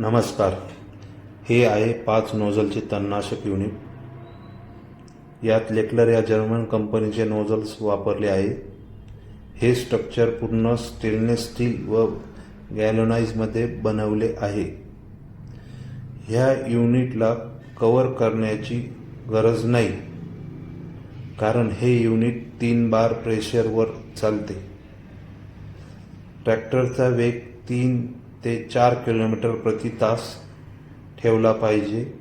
नमस्कार. हे आहे पाच नोझलचे तणनाशक युनिट. यात लेक्लर या जर्मन कंपनीचे नोझल्स वापरले आहे. हे स्ट्रक्चर पूर्ण स्टेनलेस स्टील व गॅलोनाईजमध्ये बनवले आहे. ह्या युनिटला कवर करण्याची गरज नाही कारण हे युनिट तीन बार प्रेशरवर चालते. ट्रॅक्टरचा वेग तीन ते चार किलोमीटर प्रति तास ठेवला पाहिजे.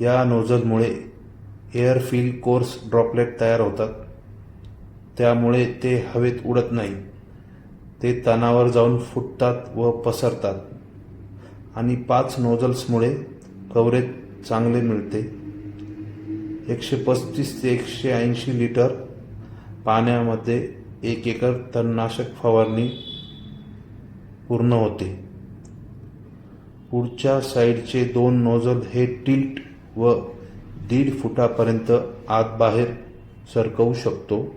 या नोझलमुळे एअरफिल कोर्स ड्रॉपलेट तयार होतात. त्यामुळे ते हवेत उडत नाही. ते तणावर जाऊन फुटतात व पसरतात. आणि पाच नोझल्समुळे कव्हरेज चांगले मिळते. एकशे पस्तीस ते एकशे ऐंशी लिटर पाण्यामध्ये एक एकर तणनाशक फवारणी पूर्ण होते. पुढच्या साईडचे दोन नोझल हे टिल्ट व दीड फुटापर्यंत आत बाहेर सरकवू शकतो.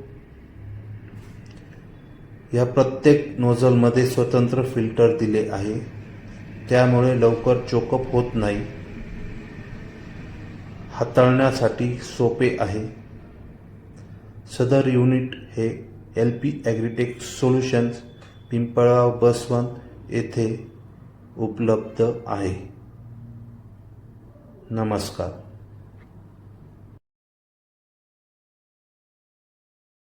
या प्रत्येक नोझलमध्ये स्वतंत्र फिल्टर दिले आहे. त्यामुळे लवकर चोकअप होत नाही. हाताळण्यासाठी सोपे आहे. सदर युनिट हे L P Agritech Solutions Pimpalgaon Baswant येथे उपलब्ध आहे. नमस्कार.